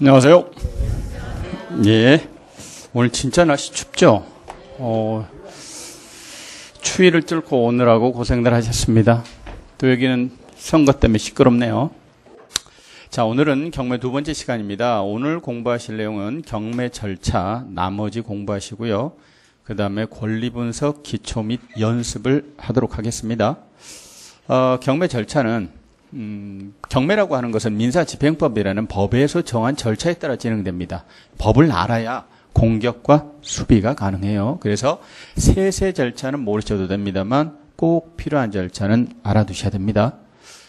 안녕하세요. 예. 오늘 진짜 날씨 춥죠? 어, 추위를 뚫고 오느라고 고생들 하셨습니다. 또 여기는 선거 때문에 시끄럽네요. 자, 오늘은 경매 두 번째 시간입니다. 오늘 공부하실 내용은 경매 절차, 나머지 공부하시고요. 그 다음에 권리 분석, 기초 및 연습을 하도록 하겠습니다. 어, 경매 절차는 음, 경매라고 하는 것은 민사집행법이라는 법에서 정한 절차에 따라 진행됩니다. 법을 알아야 공격과 수비가 가능해요. 그래서 세세 절차는 모르셔도 됩니다만 꼭 필요한 절차는 알아두셔야 됩니다.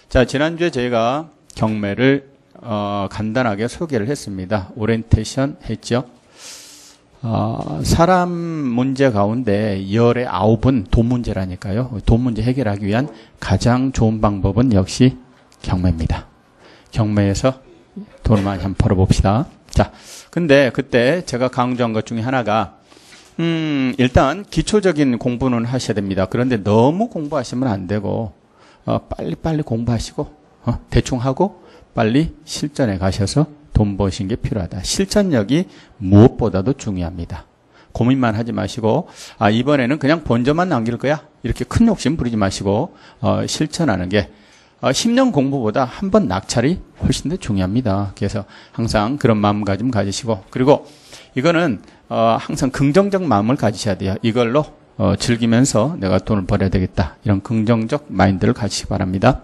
자, 지난주에 저희가 경매를 어, 간단하게 소개를 했습니다. 오리엔테이션 했죠. 어, 사람 문제 가운데 열의 아홉은 돈 문제라니까요. 돈 문제 해결하기 위한 가장 좋은 방법은 역시 경매입니다. 경매에서 돈을 많이 한번 벌어봅시다. 자, 근데 그때 제가 강조한 것 중에 하나가, 음, 일단 기초적인 공부는 하셔야 됩니다. 그런데 너무 공부하시면 안 되고, 어, 빨리빨리 공부하시고, 어, 대충 하고, 빨리 실전에 가셔서 돈 버신 게 필요하다. 실천력이 무엇보다도 중요합니다. 고민만 하지 마시고, 아, 이번에는 그냥 본전만 남길 거야. 이렇게 큰 욕심 부리지 마시고, 어, 실천하는 게 어, 10년 공부보다 한 번 낙찰이 훨씬 더 중요합니다. 그래서 항상 그런 마음가짐 가지시고 그리고 이거는 어, 항상 긍정적 마음을 가지셔야 돼요. 이걸로 어, 즐기면서 내가 돈을 벌어야 되겠다. 이런 긍정적 마인드를 가지시기 바랍니다.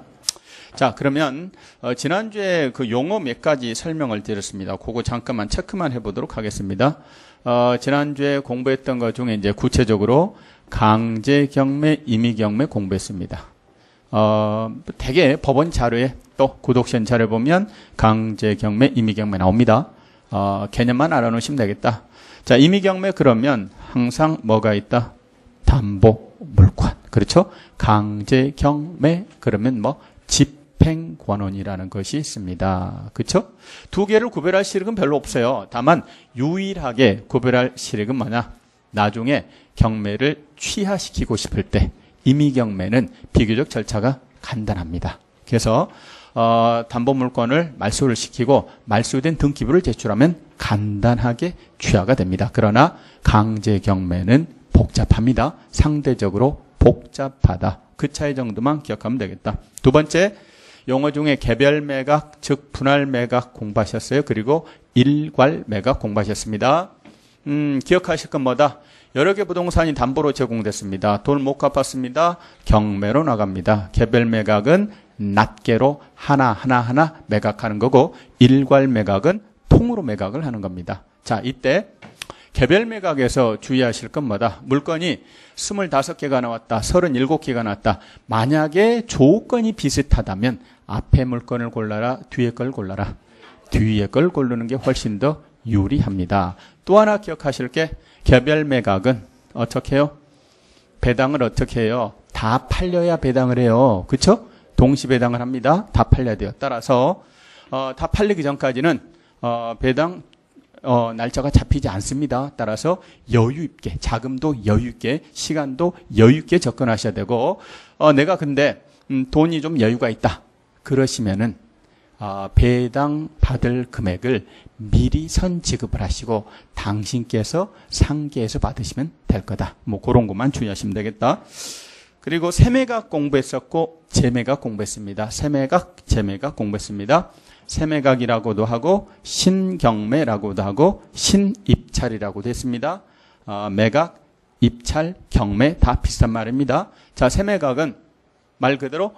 자, 그러면 어, 지난주에 그 용어 몇 가지 설명을 드렸습니다. 그거 잠깐만 체크만 해보도록 하겠습니다. 어, 지난주에 공부했던 것 중에 이제 구체적으로 강제 경매, 임의 경매 공부했습니다. 어, 대개 법원 자료에 또 구독션 자료 보면 강제 경매, 임의 경매 나옵니다. 어, 개념만 알아놓으시면 되겠다. 자, 임의 경매 그러면 항상 뭐가 있다? 담보 물권. 그렇죠? 강제 경매 그러면 뭐 집행 권원이라는 것이 있습니다. 그렇죠? 두 개를 구별할 시력은 별로 없어요. 다만 유일하게 구별할 시력은 뭐냐? 나중에 경매를 취하시키고 싶을 때 임의 경매는 비교적 절차가 간단합니다. 그래서 어, 담보물권을 말소를 시키고 말소된 등기부를 제출하면 간단하게 취하가 됩니다. 그러나 강제 경매는 복잡합니다. 상대적으로 복잡하다. 그 차이 정도만 기억하면 되겠다. 두 번째 용어 중에 개별 매각, 즉 분할 매각 공부하셨어요. 그리고 일괄 매각 공부하셨습니다. 음, 기억하실 건 뭐다? 여러 개 부동산이 담보로 제공됐습니다. 돈 못 갚았습니다. 경매로 나갑니다. 개별 매각은 낱개로 하나하나 하나 매각하는 거고 일괄 매각은 통으로 매각을 하는 겁니다. 자, 이때 개별 매각에서 주의하실 건 뭐다? 물건이 25개가 나왔다. 37개가 나왔다. 만약에 조건이 비슷하다면 앞에 물건을 골라라. 뒤에 걸 골라라. 뒤에 걸 고르는 게 훨씬 더 유리합니다. 또 하나 기억하실 게 개별 매각은 어떻게 해요? 배당을 어떻게 해요? 다 팔려야 배당을 해요. 그렇죠? 동시 배당을 합니다. 다 팔려야 돼요. 따라서 어, 다 팔리기 전까지는 어, 배당 어, 날짜가 잡히지 않습니다. 따라서 여유 있게 자금도 여유 있게 시간도 여유 있게 접근하셔야 되고 어, 내가 근데 음, 돈이 좀 여유가 있다. 그러시면은 어, 배당 받을 금액을 미리 선 지급을 하시고 당신께서 상계에서 받으시면 될 거다. 뭐 그런 것만 주의하시면 되겠다. 그리고 세매각 공부했었고 재매각 공부했습니다. 세매각, 재매각 공부했습니다. 세매각이라고도 하고 신경매라고도 하고 신입찰이라고도 했습니다. 어, 매각, 입찰, 경매 다 비슷한 말입니다. 자, 세매각은 말 그대로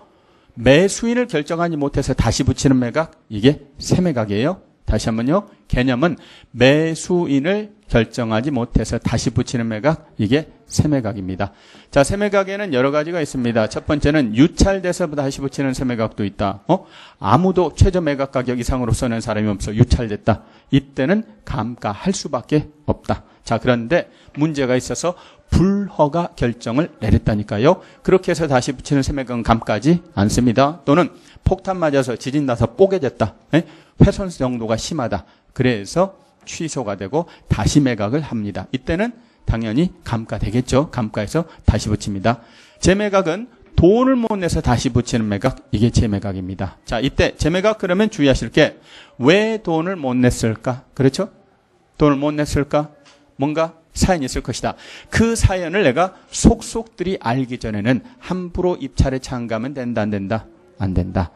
매수인을 결정하지 못해서 다시 붙이는 매각 이게 세매각이에요. 다시 한번요. 개념은 매수인을 결정하지 못해서 다시 붙이는 매각 이게 세매각입니다. 자, 세매각에는 여러 가지가 있습니다. 첫 번째는 유찰돼서 다시 붙이는 세매각도 있다. 어? 아무도 최저 매각 가격 이상으로 써낸 사람이 없어. 유찰됐다. 이때는 감가할 수밖에 없다. 자, 그런데 문제가 있어서 불허가 결정을 내렸다니까요. 그렇게 해서 다시 붙이는 세매각은 감가지 않습니다. 또는 폭탄 맞아서 지진 나서 뽀개졌다. 에? 훼손 정도가 심하다. 그래서 취소가 되고 다시 매각을 합니다. 이때는 당연히 감가 되겠죠. 감가에서 다시 붙입니다. 재매각은 돈을 못 내서 다시 붙이는 매각, 이게 재매각입니다. 자, 이때 재매각 그러면 주의하실 게 왜 돈을 못 냈을까? 그렇죠? 돈을 못 냈을까? 뭔가 사연이 있을 것이다. 그 사연을 내가 속속들이 알기 전에는 함부로 입찰에 참가하면 된다, 안 된다? 안 된다.